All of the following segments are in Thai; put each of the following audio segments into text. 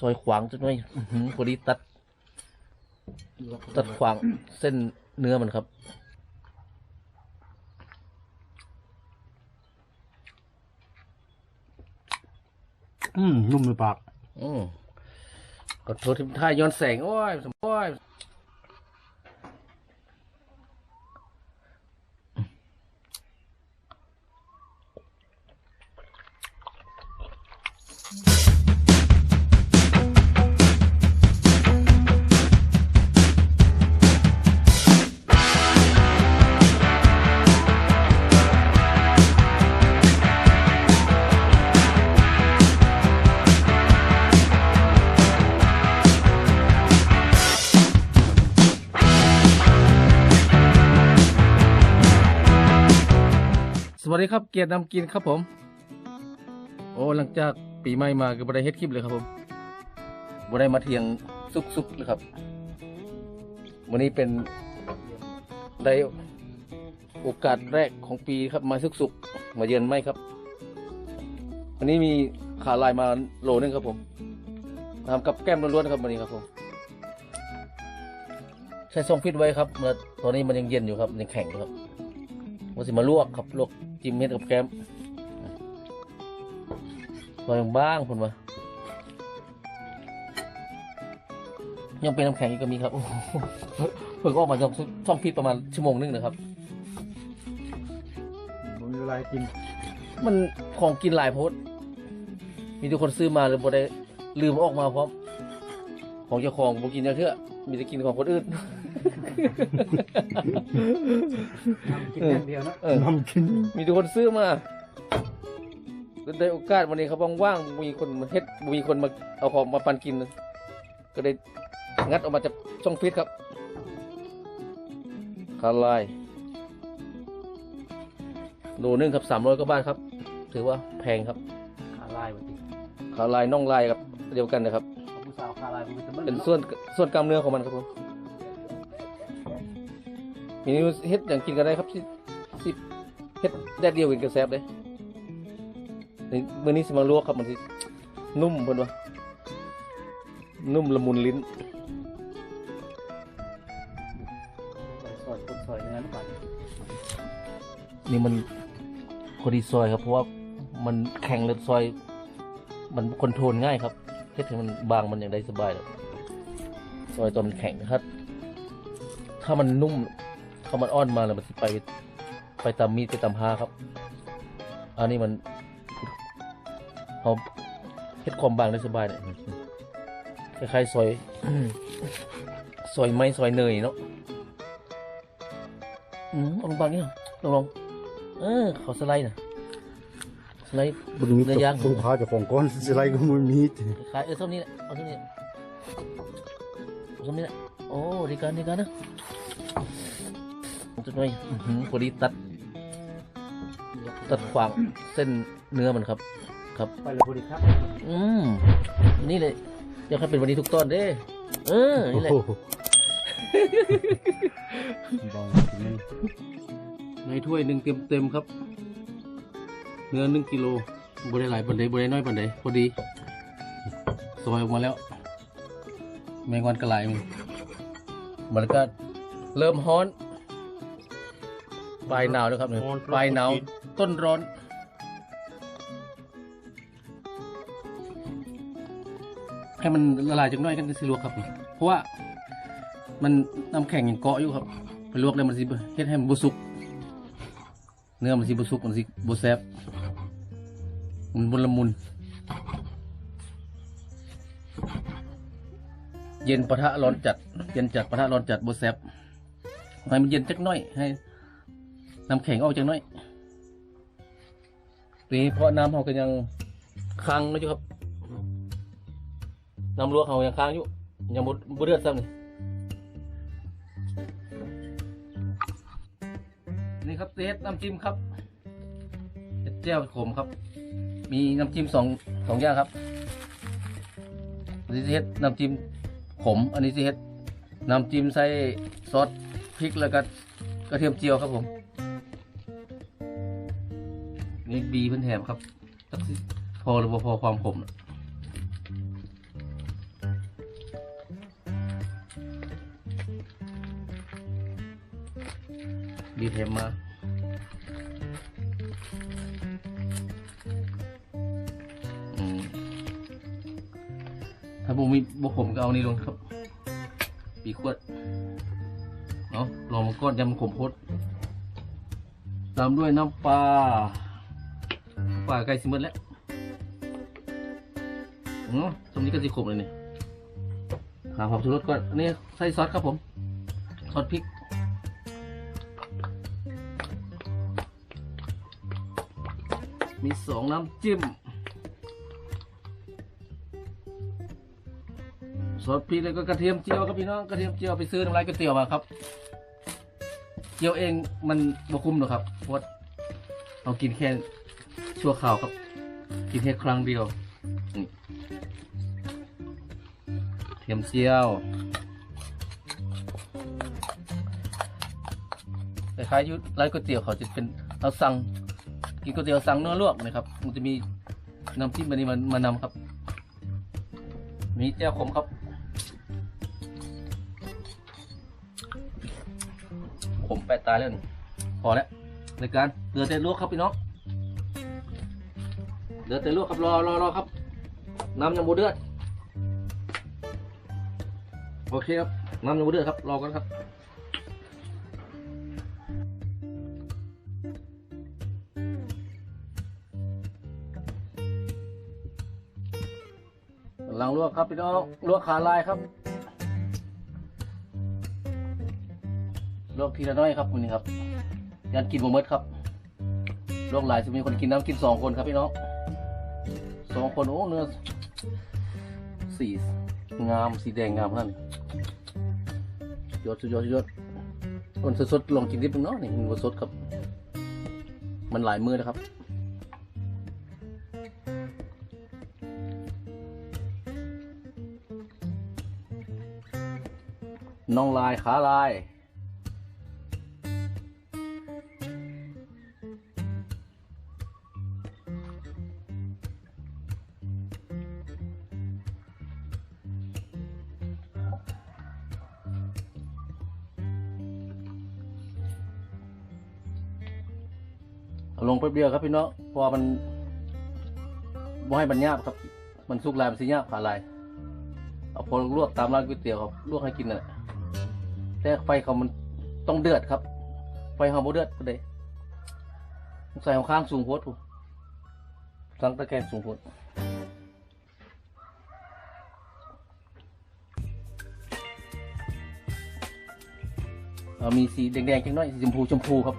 ซอยขวางจังหน่อยอื้อหือพอดีตัด ตัดขวางเส้นเนื้อมันครับ อืม นุ่มในปาก อืมขอโทษที่ท่าย้อนแสง โอ้ย โอ้ย วัสดีครับเกียรตินำกินครับผม โอ้หลังจากปีใหม่มาก็บ่ได้เฮ็ดคลิปเลยครับผมบ่ได้มาเที่ยงสุกๆเลยครับวันนี้เป็นได้โอกาสแรกของปีครับมาสุกๆมาเยือนไม่ครับ วันนี้มีขาลายมาโลนึงครับผมทำกับแก้มล้วนๆครับวันนี้ครับผมใช้ซองฟิตไว้ครับเมื่อตอนนี้มันยังเย็นอยู่ครับยังแข็งอยู่ครับ ว่าสิมาลวกครับลวกจิ้มเม็ดกับแกมลอยบ้างคนมายังเป็นน้ำแข็งอีกก็มีครับโอ้โหเพิ่งออกมาจากช่องพิษประมาณชั่วโมงนึงนะครับผมมีเวลาให้กิน มันของกินหลายโพสต์มีทุกคนซื้อมาเลยบ่ได้ลืมเอาออกมาพร้อมของเจ้าของบ่กินเยอะเถอะมีแต่กินของคนอื่น กินอย่างเดียวนะเออทำกินมีทุกคนซื้อมาได้โอกาสวันนี้เขาว่างๆมีคนมาเฮ็ดมีคนมาเอาของมาปันกิน ก็ได้งัดออกมาจากช่องฟิตครับคาลายโลนึงครับสามร้อยกว่าบาทครับ ถือว่าแพงครับขาลายวันนี้คาลายน่องลายครับเดียวกันนะครับ ผู้สาวขาลายมันจะเป็นส่วนส่วนกล้ามเนื้อของมันครับผม มีนิ้วเฮ็ดอย่างกินกันได้ครับที่ที่เฮ็ดแดดเดียวกินกระแซบเลยนี่มื้อนี้สิมาลวกครับมันสินุ่มเพิ่นว่านุ่มละมุนลิ้นซอยคนซอยเนื้อน้ำปลานี่มันพอดีซอยครับเพราะว่ามันแข็งเลยซอย มันคอนโทรลง่ายครับเฮ็ดให้มันบางมันอย่างได้สบายเลยซอยตอนมันแข็งนะครับ ถ้ามันนุ่มถ้ามันอ่อนมาแล้วมันสิไปไปตามมีดไปตามพาครับ อันนี้มันเขาเฮ็ดความบางได้สบายเนี่ยคล้ายๆซอยซอยไม้ซอยเนยเนาะอืมเอาลงบางนี่เหรอลองลองเออเขาสไลด์นะสไลด์บุญมีเนื้อย่างผู้พาเจ้าของก้อนสิไรก็มันมีคล้ายๆเออเท่านี้แหละเอาเท่านี้แหละเอาเท่านี้แหละโอ้ดีกันดีกันนะ จุดหน่อยอื้อหือพอดีตัด ตัดขวางเส้นเนื้อมันครับ ครับ ไปเลยพอดีครับ อืมนี่เลยอยากให้เป็นวันนี้ทุกตอนเด้ เออ นี่แหละโอ้โหลองกินนี่ในถ้วยหนึ่งเต็มเต็มๆครับ เนื้อหนึ่งกิโลบได้หลายปันใดบได้น้อยปันใดพอดีซอยออกมาแล้ว แมงวันกระไหลมันมันก็เริ่มฮ้อน ปลายหนาวแล้วครับเนี่ยปลายหนาวต้นร้อน ให้มันละลายจังน้อยกันสิลวกครับนี่เพราะว่า มันน้ำแข็งยังเกาะอยู่ครับไปลวกแล้วมันสิเฮ็ดให้มันบุสุก เนื้อมันสิบุสุกมันสิบุแซบมันบุละมุน เย็นปะทะร้อนจัด เย็นจัดปะทะร้อนจัดบุแซบให้มันเย็นจักหน้อยให้ น้ำแข็งออกจักน้อยทีนี้เพราะน้ำเขาก็ยังค้างอยู่ครับ น้ำลวเขายังค้างอยู่ ยังบดบเดือดซ้ำนี่นี่ครับเซตน้ำจิ้มครับเจียวขมครับ มีน้ำจิ้มสองสองอย่างครับอันนี้เฮ็ดน้ำจิ้มขม อันนี้เฮ็ดน้ำจิ้มใส่ซอสพริกแล้วก็กระเทียมเจียวครับผม เลขบีเพิ่นแถมครับสักสิพอหรือบ่พอความผมบีแถมมาถ้าบ่มีบ่ขมก็เอานี่ลงครับปีขวดเนาะลองมาก้อนยำขมพดตามด้วยน้ำปลา ปลาไก่สิมดแล้วอืมตรงนี้ก็สิขมเลยนี่หาความชูรสก่อนอันนี้ใส่ซอสครับผม ซอสพริกมีสองน้ำจิ้ม ซอสพริกแล้วก็กระเทียมเจียวครับพี่น้อง กระเทียมเจียวไปซื้อน้ำลายก๋วยเตี๋ยวมาครับ เจียวเองมันบ่คุ้มหรอกครับเพราะเรากินแค่ ชั่วคราวครับ กินแค่ครั้งเดียวเทียมเจียวคล้ายๆยุร้านก๋วยเตี๋ยวเขาจะเป็นเราสั่งกินก๋วยเตี๋ยวสั่งเนื้อลวกนะครับ มันจะมีน้ำจิ้มอันนี้มันมานำครับ มีเจียวขมครับผมแปดตายแล้วนี่พอแล้วในการเหลือแต่ลวกครับพี่น้อง เหลือแต่ลวกครับรอรอรอครับ น้ำยังบูเดือด โอเคครับ น้ำยังบูเดือดครับ รอกันครับกำลังลวกครับพี่น้องลวกขาลายครับลวกทีละน้อยครับคุณนี่ครับยันกินบะเมิดครับลวกหลายจะมีคนกินน้ำกินสองคนครับพี่น้อง สองคนโอ้เนื้อสีงามสีแดงงามนาดนี้ยอดสุดยอดสุดยอดคนสดๆลองกินนิดนึงเนาะนี่มันสดครับ มันหลายมือนะครับน้องลายขาลาย เอาลงไปเดียวครับพี่น้องพอมันบ่ให้มันยาบครับ มันสุกลายมันสิยาบขาลาย เอาพอลวกตามร้านก๋วยเตี๋ยวครับลวกให้กินน่ะแต่ไฟเขามันต้องเดือดครับ ไฟเขาบ่เดือดก็ได้ใส่ของข้างสูงโพดผมสั่งตะแกรงสูงโพดเอามีสีแดงๆจังน้อยสีชมพูชมพูครับ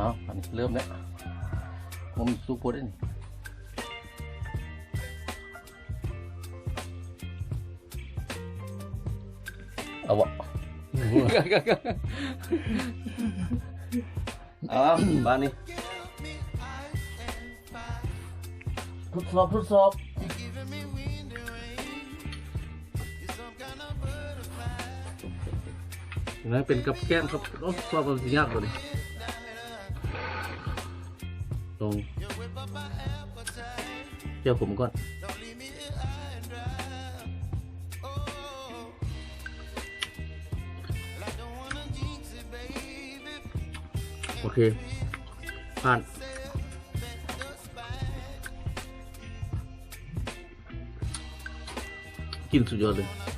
อ้าวอันนี้เริ่มแล้วผมสุกโพดได้นี่เอาวะเอาบ้านนี้ทดสอบทดสอบนั่นเป็นกับแก้มครับโอ้สอบมันสิยากกว่านี้ ลงเจ้าผมก่อนโอเคผ่านกินสุดยอดเลย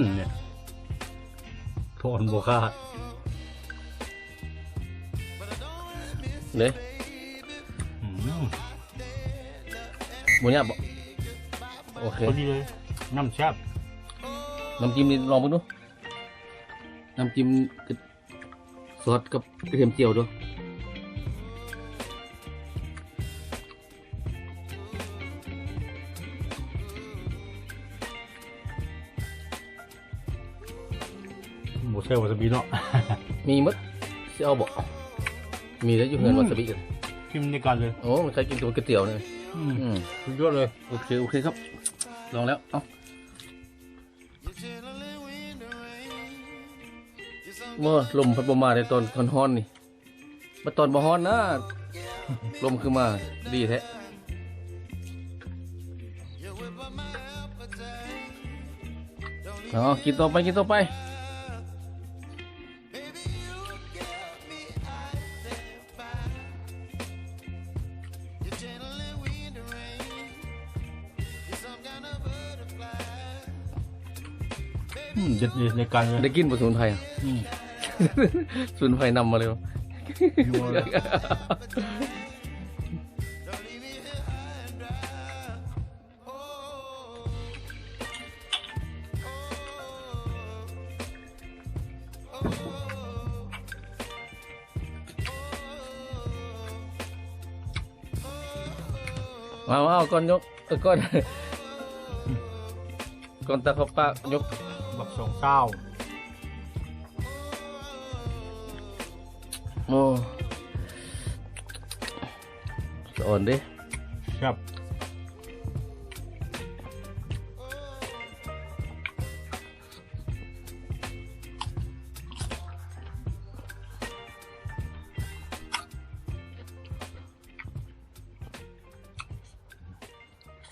มเนี่ยทนบวคาดเด้อืมบุญยาบอกโอเคพอดีเลย น้ำแซ่บน้ำจิ้มนี่ลองไปดู น้ำจิ้มกับซอสกับกระเทียมเจียวด้ วยหมดเซลวาซาบิเนาะ มีมัดสิเอาบ่มีแล้วอยู่เงินอืมวาซาบิกันกินในกันเลย โอ้มันใช้กินตัวก๋วยเตี๋ยวเนี่ยอืมอืมสุดยอดเลย โอเค โอเคครับ ลองแล้ว เอ้าเมื่อลมพัดบ่มาในตอนตอนฮ้อนนี่มาตอนบ่ฮ้อนนะลมคือมาดีแท้เอากินต่อไป กินต่อไป อืมเด็ดเลยในกันเลยได้กินผสมุนไพรอะอืม สมุนไพรนำมาเลยวะนัวเลยเอาเอาก่อนยกเออก่อนก่อนตาเขาปากยก บักสองเศร้าโอ้สะอ่อนดิครับ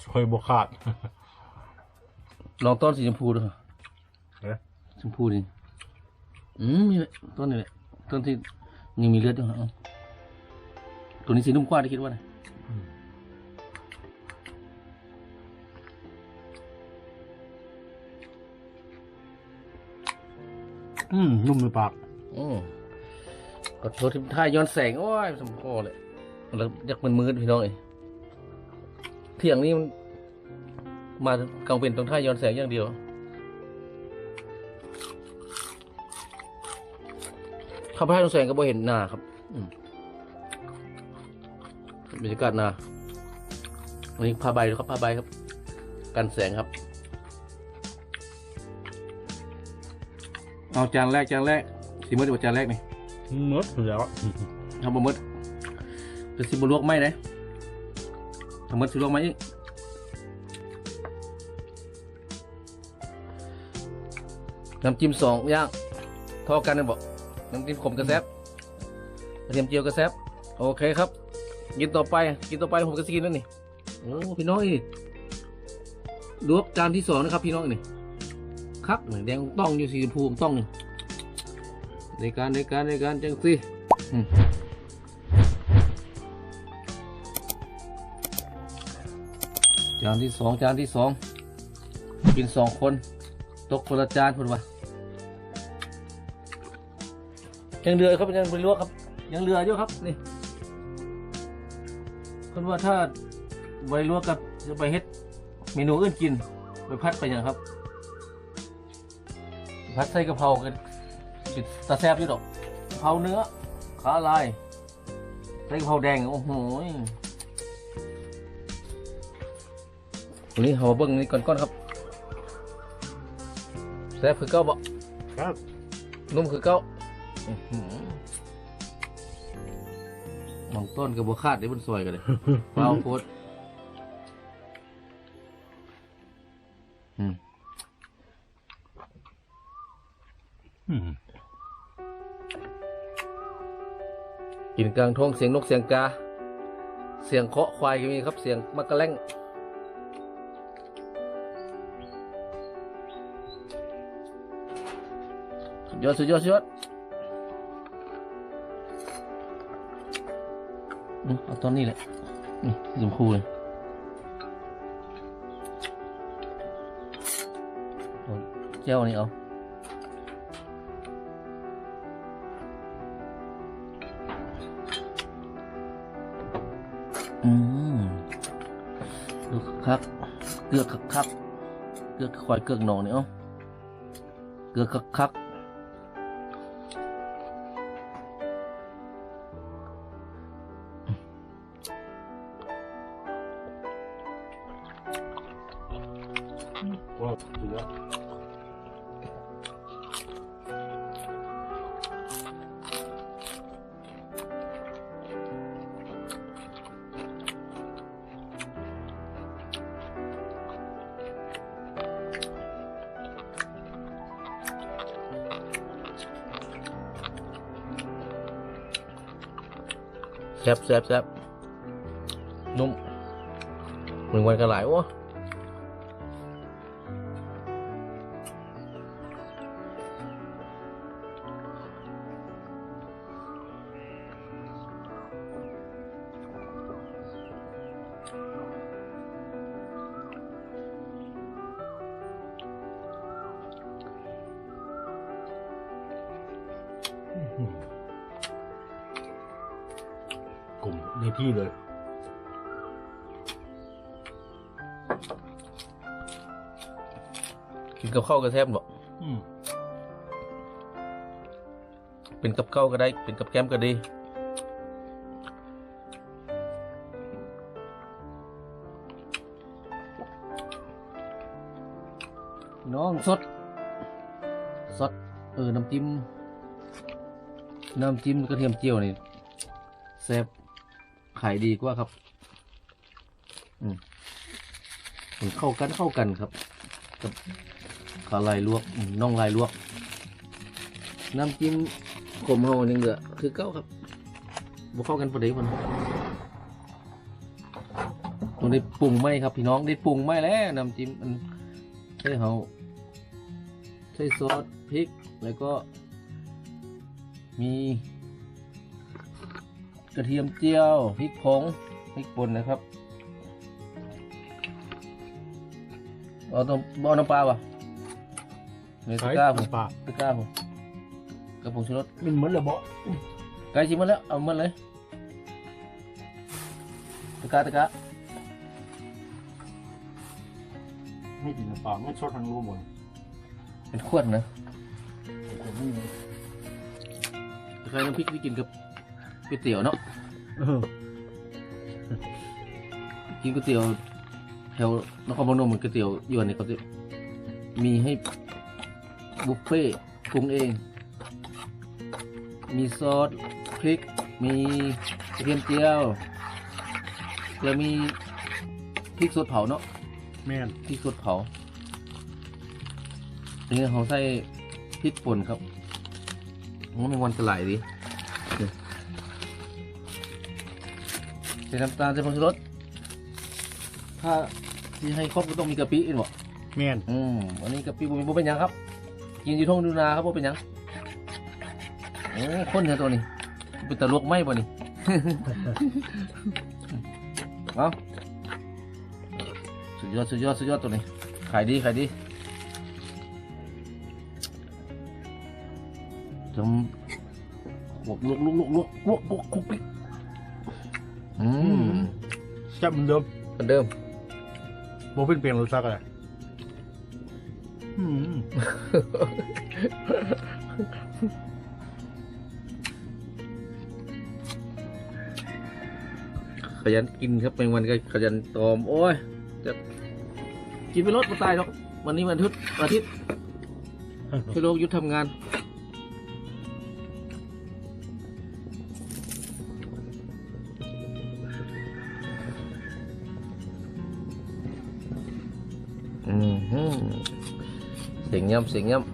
ช่วยบวขาด ลองต้นสีชมพูดูเอ๊ะ ชมพูดิอืมนี่แหละต้นนี่แหละต้นที่ยังมีเลือดอยู่เอาตัวนี้สีนุ่มกว่าที่คิดว่าไงอืมนุ่มในปากอืมก็โทษที่ท่าย้อนแสง โอ้ยสมพอเลยแล้วอยากมันมืดพี่น้องเอ้ยเที่ยงนี้มันมากลางเป็นตรงท่าย้อนแสงอย่างเดียว ถ้าพระย้อนแสงก็บ่เห็นหน้าครับอืมบรรยากาศหน้าอันนี้ผ้าใบครับผ้าใบครับ กันแสงครับ เอาจานแรกจานแรกสีมืดกว่าจานแรกนี่มดแล้วทำบะมดจะสิบลวกไหมนะทำมดสิลวกไหมอีกน้ำจิ้มสองอย่างเท่ากันนะบอก น้ำจิ้มขมกระแซบกระเทียมเจียวกระแซบโอเคครับ กินต่อไป กินต่อไปผมก็จะกินแล้วนี่โอ้พี่น้องอีลวกจานที่สองนะครับ พี่น้องนี่ครับแดงต้องอยู่สีชมพูต้องนี่ในการในการในการจังสิจานที่สองจานที่สองกินสองคน ตกคนละจานคนวะ ยังเรือครับยังไปลวกครับ ยังเรืออยู่ครับนี่คนว่าถ้าไว้ลวกกับจะไปเฮ็ดเมนูอื่นกินไปพัดไปอย่างครับ พัดใส่กะเพรากันปิดตาแซบอยู่ดอกกะเพราเนื้อขาลายใส่กะเพราแดงโอ้โหยวันนี้เรามาเบิ้งนี่ก่อนๆครับแซ่บคือเก้าบ่ครับนุ่มคือเก้า อื้อหือน้องต้นกับบัวคาดได้บนซอยกันเลยเปล่าโคตรอืมอืมกินกลางท้องเสียงนกเสียงกา เสียงเคาะควายก็มีครับ เสียงมักกะแล้งสุดยอดสุดยอดสุดยอด เอาตอนนี้แหละ นี่สมพูเลยเอาเจ้านี่เอาอืมเกลือคักเกลือคักคักเกลือควายเกลือหนองเนี่ยเอาเกลือคักคัก แซ่บแซ่บแซ่บนุ่มหนึ่งวันก็หลายโอ้ กลุ่มในที่เลย กินกับข้าวก็แซ่บบ่อืมเป็นกับข้าวก็ได้ เป็นกับแกล้มก็ดีน้องสด สด เออ น้ำจิ้ม น้ำจิ้มกระเทียมเจียวนี่แซ่บ ขายดีกว่าครับ อืมเข้ากันเข้ากันครับ กับขาลายลวกน่องลายลวก น้ำจิ้มขมเฮายังเหลือคือเก้าครับบ่เข้ากันพอดีมันตัวได้ปรุงไหมครับพี่น้องได้ปรุงไหมแล้วน้ำจิ้มมันใช่เฮาใช้ซอสพริกแล้วก็มี กระเทียมเจียวพริกผงพริกป่นนะครับเอาต้มเอาน้ำปลาป่ะเนื้อตะกร้าผมปลาตะกร้าผมกระผงชูรสมันเหมือนระเบาะใกล้ชิมมาแล้วเอามันเลยตะกร้าตะกร้าไม่กินน้ำปลาไม่ชอบทางรูหมดเป็นขวดนะคล้ายๆน้ำพริกที่กินกับ ก๋วยเตี๋ยวเนาะเออกินก๋วยเตี๋ยวแถวนครพนมเหมือนก๋วยเตี๋ยวยวนเนี่ยเขาจะมีให้บุฟเฟ่ต์ปรุงเอง มีซอสพริก มีกระเทียมเจียว แล้วมีพริกสดเผาเนาะแม่นพริกสดเผาอันนี้เขาใส่พริกป่นครับมันเป็นวันสลายดี ส่น้ำตาลใส่ผงชูรสถ้าที่ให้ครบก็ต้องมีกะปิอีกบ่แม่นอืมอันนี้กะปิบ่มีบ่เป็นหยังครับ กินอยู่ท้องดูนาครับบ่เป็นหยังโอ้คนเถอะตัวนี้เป็นตะลวกไหมบ่นี่ เอาสุดยอดสุดยอดสุดยอดตัวนี้ขายดีขายดีจำลวกลวกลวกลวกลวกลวกลวกคุกปิ๊ก อืมแซ่บเหมือนเดิมเหมือนเดิมโบเป็นเปลี่ยนรสชาติอะไรอืมขยันกินครับเป็นวันก็ขยันตอม โอ้ย จะกินไปรถมาตายหรอก วันนี้วันอาทิตย์วันอาทิตย์ช่วยโลกหยุดทำงาน อืม